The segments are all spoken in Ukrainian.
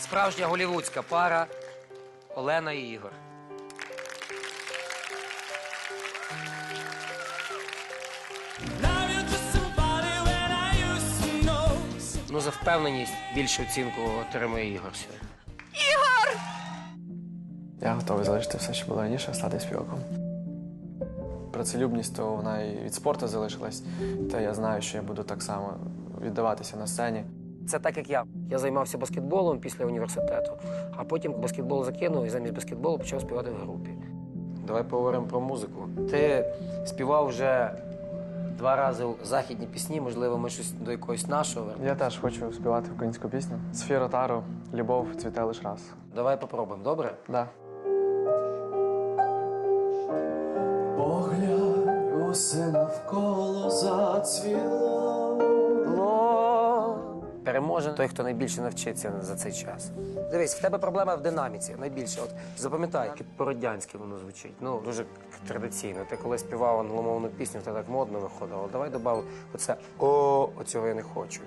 Справжня голівудська пара Олена і Ігор. Ну, за впевненість більшу оцінку отримує Ігор сьогодні. Я готовий залишити все, що було раніше, стати співаком. Працелюбність, то вона і від спорту залишилась, та я знаю, що я буду так само віддаватися на сцені. Це так, як я. Я займався баскетболом після університету, а потім баскетбол закинув і замість баскетболу почав співати в групі. Давай поговоримо про музику. Ти співав вже два рази західні пісні, можливо, ми щось до якогось нашого. вернемо. Я теж хочу співати українську пісню. Сфіра Тару, любов цвіте лиш раз. Давай попробуємо, добре? Да. Поглянь, усе навколо зацвіло. Переможе той, хто найбільше навчиться за цей час. Дивись, в тебе проблема в динаміці найбільше. От запам'ятай, по-радянськи воно звучить. Ну дуже традиційно. Ти коли співав англомовну пісню, то так модно виходило. Давай добав оце о, оцього я не хочу.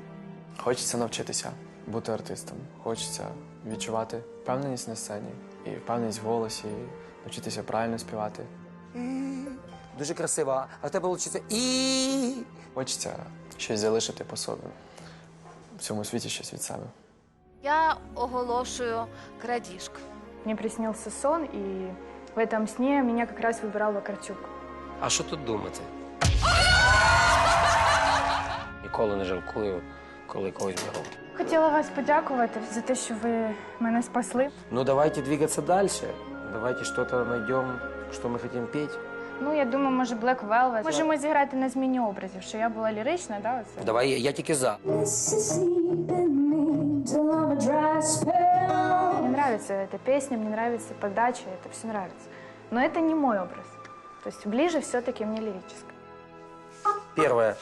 Хочеться навчитися бути артистом. Хочеться відчувати впевненість на сцені і впевненість в голосі, і навчитися правильно співати. Дуже красиво. А в тебе вийде і. Хочеться щось залишити по собі В цьому світі щось від себе. Я оголошую крадіжку. Мне приснился сон, и в этом сне меня как раз выбирал Вакарчук. А що тут думати? Ніколи не жалкую, коли когось беру. Хотіла вас подякувати за те, що ви мене спасли. Ну давайте двигаться дальше. Давайте что-то найдем, что мы хотим петь. Ну, я думаю, може, Black Velvet. Можемо зіграти на зміні образів, що я була лірична, да, оце? Давай, я, я тільки за. Мне нравится эта песня, мне нравится подача, это все нравится. Но это не мой образ. То есть ближе все-таки мне лирическое. Первое.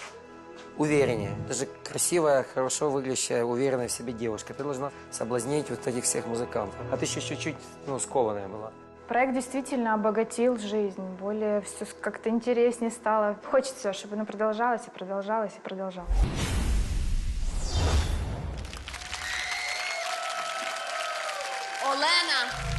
Увереннее. Ты же красивая, хорошо выглядящая, уверенная в себе девушка. Ты должна соблазнить вот этих всех музыкантов. А ты еще чуть-чуть, ну, скованная была. Проект действительно обогатил жизнь, более все как-то интереснее стало. Хочется, чтобы оно продолжалось и продолжалось и продолжалось. Олена.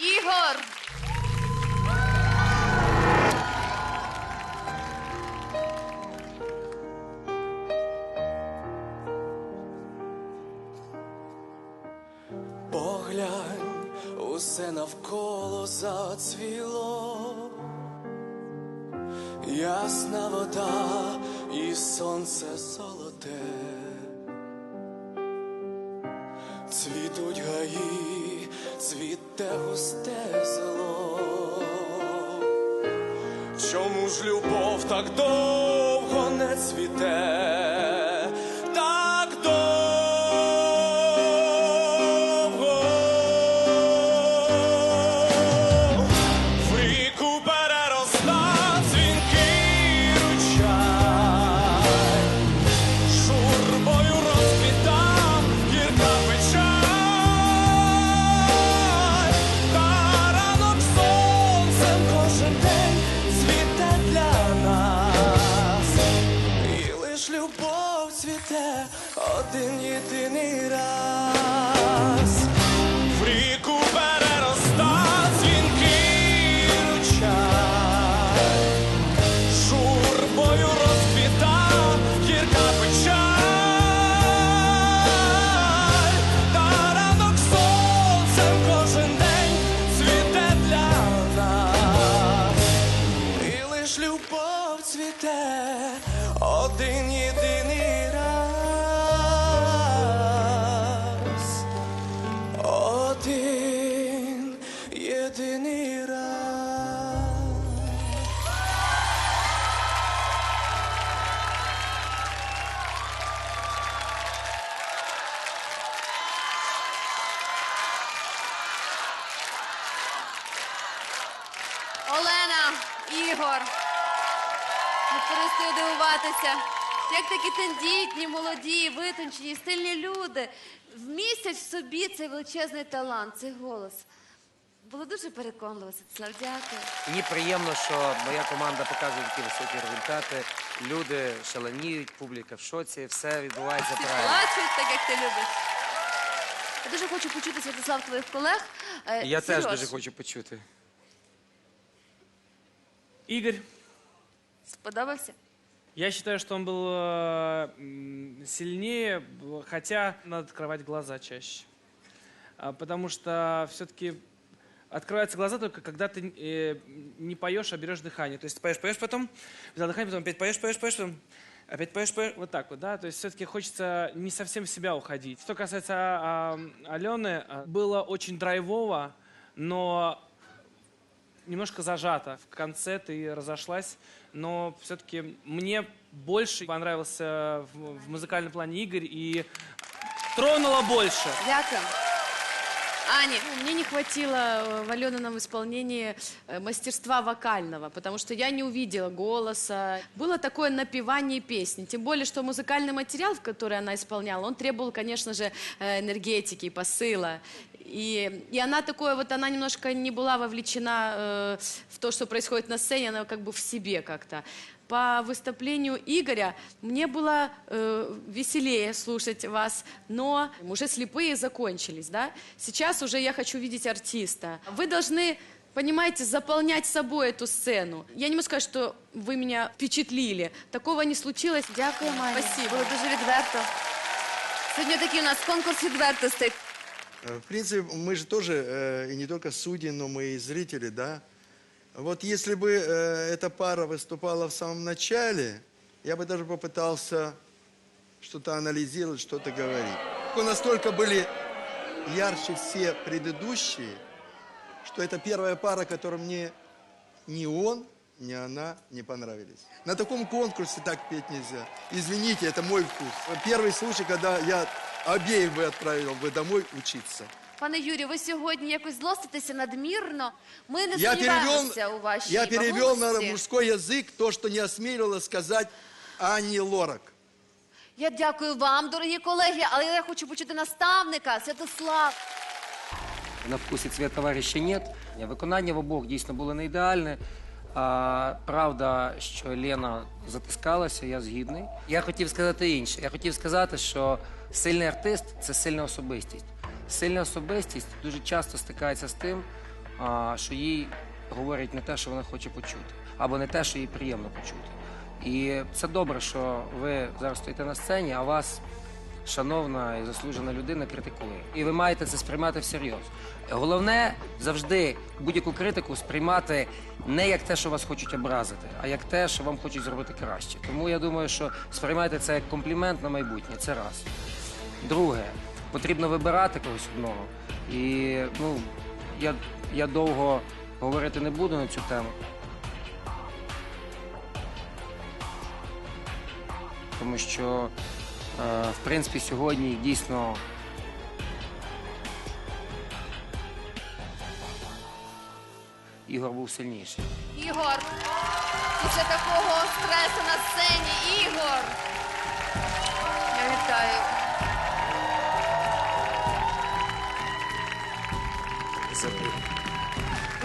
Ігор. Поглянь, усе навколо зацвіло. Ясна вода і сонце золоте. Цвітуть гаї, цвіте густе зело. Чому ж любов так довго не цвіте? yetinir yetinir ah. Олена, Ігор. Не перестаю дивуватися. Як такі тендітні, молоді, витончені, стильні люди вмістять в собі цей величезний талант, цей голос. Було дуже переконливо, Святослав, дякую. Мені приємно, що моя команда показує такі високі результати. Люди шаленіють, публіка в шоці, все відбувається Всі правильно. плачуть, так як ти любиш. Я дуже хочу почути Святослав твоїх колег. Е, Я теж Серьож, дуже хочу почути. Игорь, Сподобався? я считаю, что он был э, м, сильнее, б- хотя надо открывать глаза чаще. А, Потому что все-таки открываются глаза только когда ты э, не поешь, а берешь дыхание. То есть ты поешь, поешь, потом взял дыхание, потом опять поешь, поешь, поешь, потом опять поешь, поешь, вот так вот, да. То есть все-таки хочется не совсем в себя уходить. Что касается а, Алены, а, было очень драйвово, но немножко зажата. В конце ты разошлась, но все-таки мне больше понравился в, в музыкальном плане Игорь и тронуло больше. Дякую. Ані, Мне не хватило э, в Аленином исполнении э, мастерства вокального, потому что я не увидела голоса. Было такое напевание песни. Тем более, что музыкальный материал, в который она исполняла, он требовал, конечно же, э, энергетики, посыла. И, и она такое, вот она немножко не была вовлечена э, в то, что происходит на сцене, она как бы в себе как-то. По выступлению Игоря мне было э, веселее слушать вас, но уже слепые закончились, да? Сейчас уже я хочу видеть артиста. Вы должны, понимаете, заполнять собой эту сцену. Я не могу сказать, что вы меня впечатлили. Такого не случилось. дякую, Аня. Спасибо. Було дуже відверто. Сьогодні такий у нас конкурс відвертостей. Э, В принципе, мы же тоже э, и не только судьи, но мы и зрители, да. Вот если бы э, эта пара выступала в самом начале, я бы даже попытался что-то анализировать, что-то говорить. Настолько были ярче все предыдущие, что это первая пара, которая мне ни он, ни она не понравились. На таком конкурсе так петь нельзя. Извините, это мой вкус. Первый случай, когда я обеих бы отправил бы домой учиться. Пане Юрію, ви сьогодні якось злоститеся надмірно. Ми не Я перевел, сумніваємося у вашій я перевел на вагомості. мужской язык то, что не осмелилась сказать Анне Лорак. Я дякую вам, дорогі колеги, але я хочу почути наставника Святослав. На вкусі цвіт товариша нет. Виконання в обох дійсно було не ідеальне. А, правда, що Лена затискалася, я згідний. Я хотів сказати інше. Я хотів сказати, що сильний артист це сильна особистість. Сильна особистість дуже часто стикається з тим, що їй говорять не те, що вона хоче почути, або не те, що їй приємно почути. І це добре, що ви зараз стоїте на сцені, а вас шановна і заслужена людина критикує. І ви маєте це сприймати всерйоз. Головне завжди будь-яку критику сприймати не як те, що вас хочуть образити, а як те, що вам хочуть зробити краще. Тому я думаю, що сприймайте це як комплімент на майбутнє. Це раз. Друге, потрібно вибирати когось одного. І ну, я, я довго говорити не буду на цю тему. Тому що, е, в принципі, сьогодні дійсно Ігор був сильніший. Ігор, після такого стресу на сцені, Ігор. Я вітаю.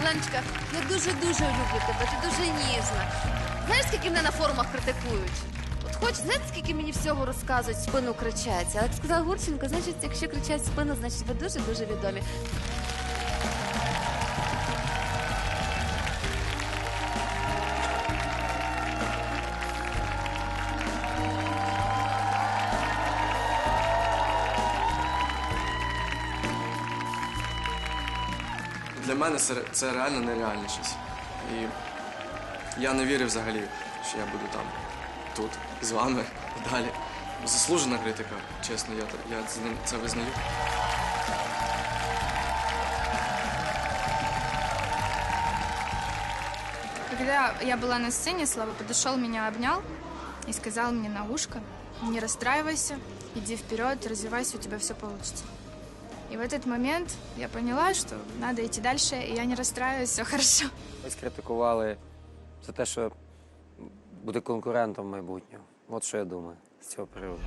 Леночка, я дуже-дуже люблю тебе, ти дуже ніжна. Знаєш, скільки мене на форумах критикують? От хоч, знаєте, скільки мені всього розказують, спину кричать. Але як сказала Гурченко, значить, якщо кричать спину, значить ви дуже-дуже відомі. Для мене це, це реально нереальне щось. І я не вірив взагалі, що я буду там, тут, з вами далі. Заслужена критика, чесно, я, я це визнаю. Когда я была на сцене, Слава подошел, меня обнял и сказал мне на ушко, не расстраивайся, иди вперед, развивайся, у тебя все получится. И в этот момент я поняла, что надо идти дальше, и я не расстраиваюсь, все хорошо. Ось критикували за те, що буде конкурентом майбутнього. От що я думаю з цього приводу.